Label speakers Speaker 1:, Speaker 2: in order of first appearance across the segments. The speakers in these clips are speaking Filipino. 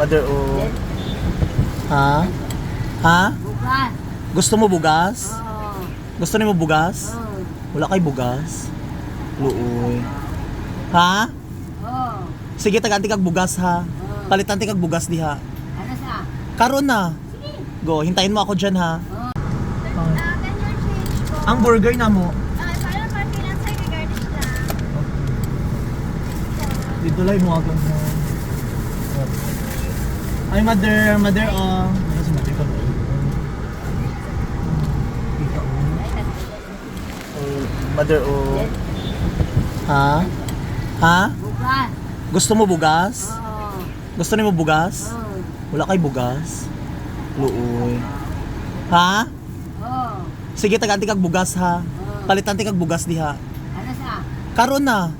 Speaker 1: Mother O. Ha? Ha?
Speaker 2: Bukas.
Speaker 1: Gusto mo bugas?
Speaker 2: Oo.
Speaker 1: Gusto niyo mo bugas?
Speaker 2: Oo.
Speaker 1: Wala kay bugas. Luoy. Ha?
Speaker 2: Oo.
Speaker 1: Sige, taganti kag bugas ha. Palitan ti kag bugas diha.
Speaker 2: Ano sa?
Speaker 1: Karon na. Go, hintayin mo ako dyan ha.
Speaker 2: Oo.
Speaker 3: Ah?
Speaker 1: Ang burger na mo.
Speaker 3: Ah.
Speaker 1: Dito lang mo ako ha. Ay, mother, mother, oh. Ano si mother ko? Oh, mother, oh. Ha? Ha?
Speaker 2: Bukas.
Speaker 1: Gusto mo bugas?
Speaker 2: Oo.
Speaker 1: Gusto niyo mo bugas?
Speaker 2: Oo.
Speaker 1: Wala kay bugas. Luoy. Ha?
Speaker 2: Oo.
Speaker 1: Sige, taganti kag bugas ha. Palitan ti kag bugas diha.
Speaker 2: Ano sa?
Speaker 1: Karon na.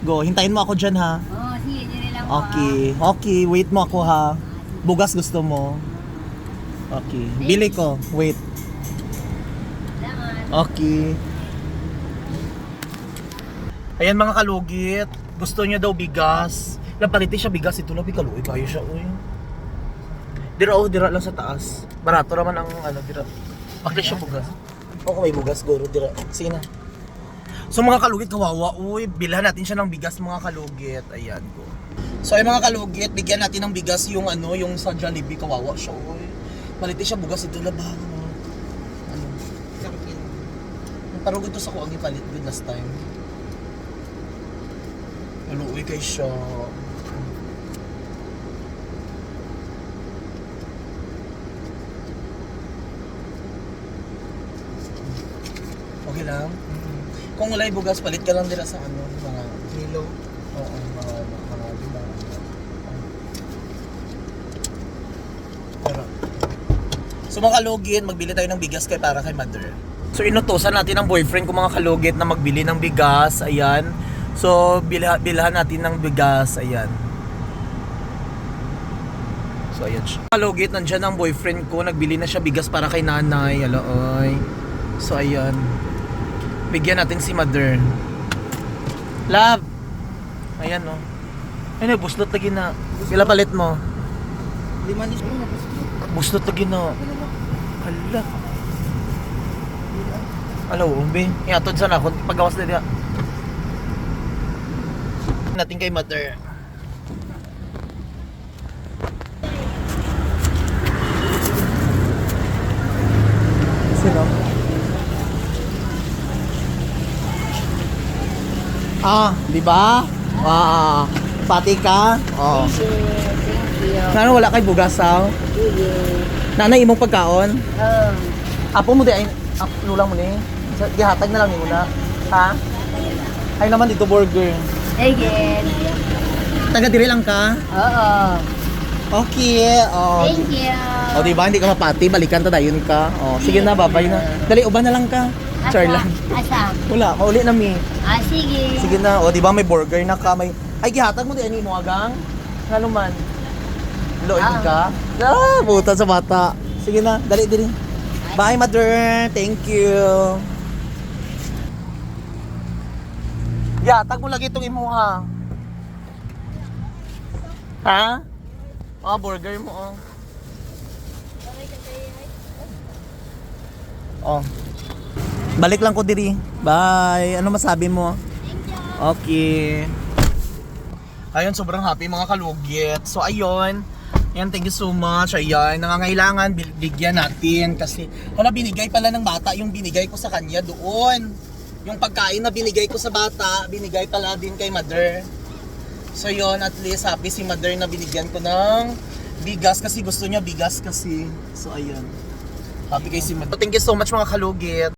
Speaker 1: Go, hintayin mo ako dyan ha.
Speaker 2: Oo, sige, dire lang po.
Speaker 1: Okay, okay, wait mo ako ha. Bugas gusto mo. Okay, bili ko. Wait. Okay. Ayan mga kalugit. Gusto niya daw bigas. Napaliti siya bigas. Ito lang, kaluoy kayo siya. Uy. Dira oh, dira lang sa taas. Barato naman ang ano, dira. Bakit siya bugas? Oo, may bugas, guro, dira. Sige na. So mga kalugit, kawawa. Uy, bilhan natin siya ng bigas mga kalugit. Ayan ko. So ay mga kalugit, bigyan natin ng bigas yung ano, yung sa Jollibee, kawawa siya. Uy. Paliti siya bugas. Ito ba? Ano? Parang gusto sa ko ang ipalit din last time. Maluoy kay siya. Okay lang? Kung wala yung bugas, palit ka lang nila sa ano, mga kilo. Oo, mga, mga lima. Pero, So mga kalugit, magbili tayo ng bigas kay para kay mother. So inutosan natin ang boyfriend ko mga kalugit na magbili ng bigas, ayan. So bilha, bilhan natin ng bigas, ayan. So ayan siya. Kalugit, nandyan ang boyfriend ko, nagbili na siya bigas para kay nanay, aloy. So ayan. Bigyan natin si mother. Love! Ayan no. Ay, buslot lagi na. Pila palit mo?
Speaker 4: Lima ni
Speaker 1: Buslot lagi na. Hala. Alo, umbi. Iatod sana ako. Paggawas na diya. Natin kay mother. Sino? Ah, di ba? Ah, pati ka? Oo.
Speaker 2: Thank you.
Speaker 1: Nano wala kay bugas saw?
Speaker 2: Sige.
Speaker 1: Nanay imong pagkaon?
Speaker 2: Oo.
Speaker 1: Apo mo di ay ap, lulang mo ni. Sa gihatag na lang ni muna. Ha? Ay naman dito burger.
Speaker 2: Again.
Speaker 1: Taga diri lang ka?
Speaker 2: Oo.
Speaker 1: Okay. Oh.
Speaker 2: Thank you.
Speaker 1: O di ba hindi ka mapati, balikan ta dayon ka. Oh, sige na babay na. Dali uban na lang ka. Char lang.
Speaker 2: Asa?
Speaker 1: Wala, mauli na mi.
Speaker 2: Ah, sige.
Speaker 1: Sige na. O di ba may burger na ka, may Ay gihatag mo di ani mo agang. Ngano man? Loin
Speaker 2: Ah.
Speaker 1: ka? Ah, buta sa bata. Sige na, dali diri. Bye, mother. Thank you. Ya, tag mo lagi itong imuha. Ha? Oh, burger mo, oh. Oh. Balik lang ko diri. Bye. Ano masabi mo? Okay. Ayun, sobrang happy mga kalugit. So, ayun. Yan, thank you so much. Ayan, nangangailangan, bigyan natin. Kasi, wala, binigay pala ng bata yung binigay ko sa kanya doon. Yung pagkain na binigay ko sa bata, binigay pala din kay mother. So, yun, at least happy si mother na binigyan ko ng bigas kasi gusto niya bigas kasi. So, ayun. Happy kay si mother. Thank you so much mga kalugit.